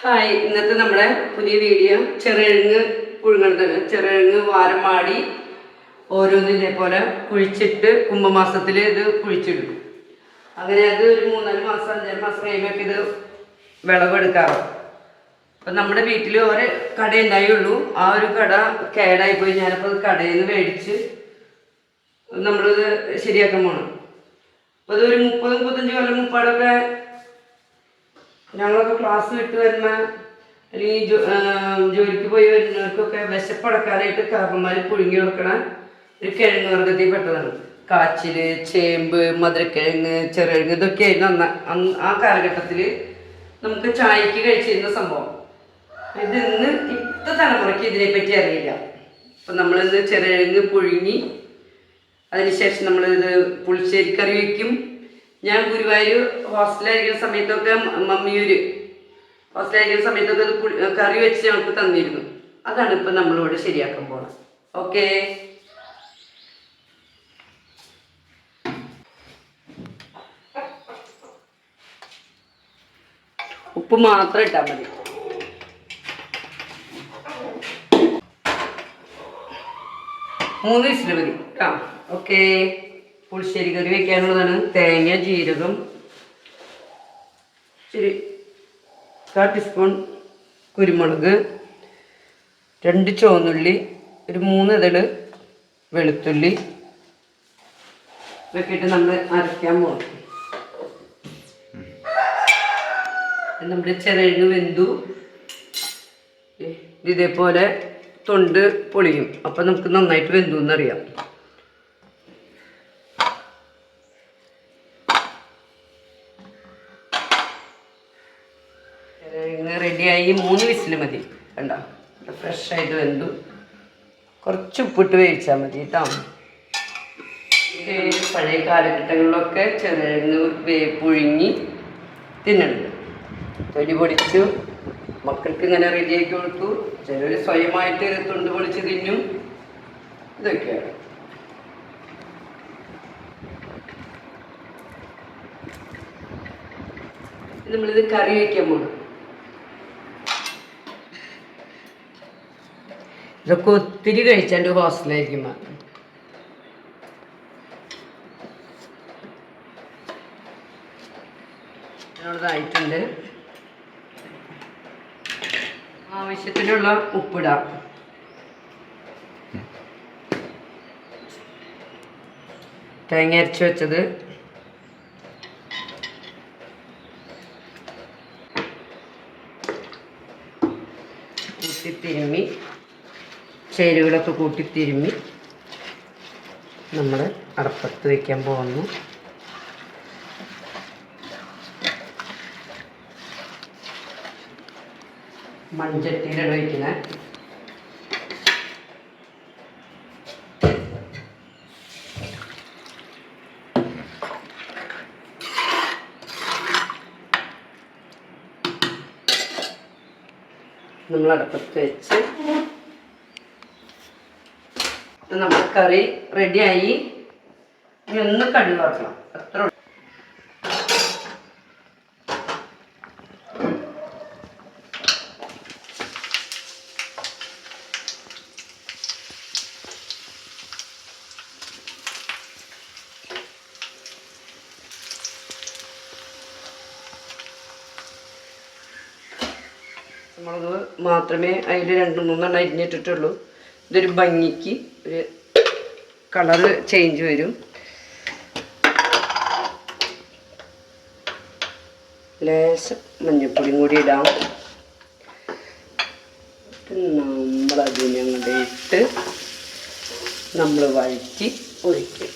Hi ഇന്നത്തെ നമ്മുടെ പുതിയ വീഡിയോ ചെറുകിഴങ്ങ് പുഴുങ്ങണതാണ്. ചെറുകിഴങ്ങ് വാരം മാടി ഓരോന്ന് ഇതേപോലെ കുഴിച്ചിട്ട് കുംഭമാസത്തിൽ ഇത് കുഴിച്ചിടും. അങ്ങനെ അത് ഒരു മൂന്നാൽ മാസം അഞ്ചാറ് മാസം കഴിയുമ്പോൾ ഇത് വിളവെടുക്കാറ്. അപ്പം നമ്മുടെ വീട്ടിൽ ഒരു കട ഉണ്ടായുള്ളൂ. ആ ഒരു കട കേടായിപ്പോയി. ഞാനപ്പോൾ കടയിൽ നിന്ന് മേടിച്ച് നമ്മളിത് ശരിയാക്കാൻ പോകണം അപ്പോൾ അതൊരു മുപ്പതും മുപ്പത്തഞ്ച് കൊല്ലം മുപ്പാടൊക്കെ ഞങ്ങളൊക്കെ ക്ലാസ് വിട്ട് വരുന്ന അല്ലെങ്കിൽ ജോലിക്ക് പോയി വരുന്നവർക്കൊക്കെ വിശപ്പടക്കാനായിട്ട് കാപ്പന്മാർ പുഴുങ്ങി കൊടുക്കണ ഒരു കിഴങ്ങ് വർഗത്തിൽ പെട്ടതാണ്. കാച്ചിൽ ചേമ്പ് മധുരക്കിഴങ്ങ് ചെറുകിഴങ്ങ് ഇതൊക്കെയായിരുന്നു അന്ന്. ആ കാലഘട്ടത്തിൽ നമുക്ക് ചായക്ക് കഴിച്ചിരുന്ന സംഭവം. ഇത് ഇന്ന് ഇപ്പോഴത്തെ തലമുറയ്ക്ക് ഇതിനെപ്പറ്റി അറിയില്ല. അപ്പം നമ്മളിന്ന് ചെറുകിഴങ്ങ് പുഴുങ്ങി അതിനുശേഷം നമ്മളിത് പുളിശ്ശേരി കറി വയ്ക്കും ഞാൻ ഗുരുവായൂർ ഹോസ്റ്റലായിരിക്കുന്ന സമയത്തൊക്കെ മമ്മിയൂര് ഹോസ്റ്റലായിരിക്കുന്ന സമയത്തൊക്കെ അത് കറി വെച്ച് ഞങ്ങൾക്ക് തന്നിരുന്നു. അതാണ് ഇപ്പം നമ്മളിവിടെ ശരിയാക്കാൻ പോണത്. ഓക്കേ ഉപ്പ് മാത്രം ഇട്ടാൽ മതി. മൂന്ന് വിസിൽ മതി. ആ ഓക്കെ പുളിശ്ശേരി കറി വെക്കാനുള്ളതാണ്. തേങ്ങ ജീരകം ഇച്ചിരി കാ ടീസ്പൂൺ കുരുമുളക് രണ്ട് ചുവന്നുള്ളി ഒരു മൂന്ന് ഇതൾ വെളുത്തുള്ളി. ഇതൊക്കെയിട്ട് നമ്മൾ അരയ്ക്കാൻ പോകും നമ്മുടെ ചെറിയ വെന്തു. ഇതേപോലെ തൊണ്ട് പൊളിയും. അപ്പം നമുക്ക് നന്നായിട്ട് വെന്തു എന്നറിയാം ചെറുകിഴങ്ങ് റെഡിയായി മൂന്ന് വിസിൽ മതി. കണ്ടോ? ഫ്രഷ് ആയിട്ട് വെന്തു. കുറച്ച് ഉപ്പിട്ട് വേവിച്ചാൽ മതി കേട്ടോ പഴയ കാലഘട്ടങ്ങളിലൊക്കെ ചെറുന്ന് വേ പുഴുങ്ങി തിന്നുന്നുണ്ട് തൊലി പൊടിച്ചു. മക്കൾക്ക് ഇങ്ങനെ റെഡിയാക്കി കൊടുത്തു. ചിലർ സ്വയമായിട്ട് തൊണ്ട് പൊളിച്ച് തിന്നും. ഇതൊക്കെയാണ്. ഇത് നമ്മളിത് കറി വയ്ക്കാൻ പോകണം ഇതൊക്കെ ഒത്തിരി കഴിച്ചാണ്ട് ഹോസ്റ്റലായിരിക്കും ഇതായിട്ടുണ്ട്. ആവശ്യത്തിനുള്ള ഉപ്പിടാം. തേങ്ങ അരച്ച് വെച്ചത്. കൂട്ടി തിരുമ്മി. ചേരുവകളൊക്കെ കൂട്ടി തിരുമ്മി നമ്മൾ അടപ്പത്ത് വയ്ക്കാൻ പോകുന്നു. മൺചട്ടിയിലാണ് വയ്ക്കുന്നത് നമ്മൾ അടപ്പത്ത് വെച്ച് നമ്മുടെ കറി റെഡിയായി. ഇനി ഒന്ന് കടുക് വറക്കണം. അത്ര നമ്മളത് മാത്രമേ അതിൽ രണ്ട് മൂന്നെണ്ണം അരിഞ്ഞിട്ടിട്ടുള്ളൂ. ഇതൊരു ഭംഗിക്ക് ഒരു കളറ് ചേഞ്ച് വരും. ലേശം മഞ്ഞപ്പൊടിയും കൂടി ഇടാം. നമ്മളതിനെ കൂടെ ഇട്ട് നമ്മൾ വഴറ്റി ഒഴിക്കും.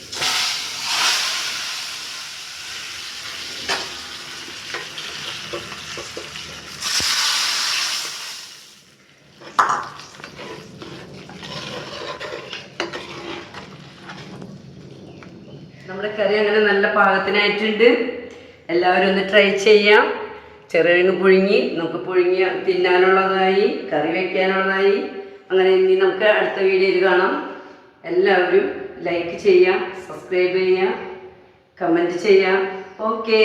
നമ്മുടെ കറി അങ്ങനെ നല്ല പാകത്തിനായിട്ടുണ്ട്. എല്ലാവരും ഒന്ന് ട്രൈ ചെയ്യാം. ചെറുകിഴങ്ങ് പുഴുങ്ങി നമുക്ക് പുഴുങ്ങി തിന്നാനുള്ളതായി കറി വയ്ക്കാനുള്ളതായി അങ്ങനെ ഇനി നമുക്ക് അടുത്ത വീഡിയോയിൽ കാണാം. എല്ലാവരും ലൈക്ക് ചെയ്യാം സബ്സ്ക്രൈബ് ചെയ്യാം കമന്റ് ചെയ്യാം. ഓക്കേ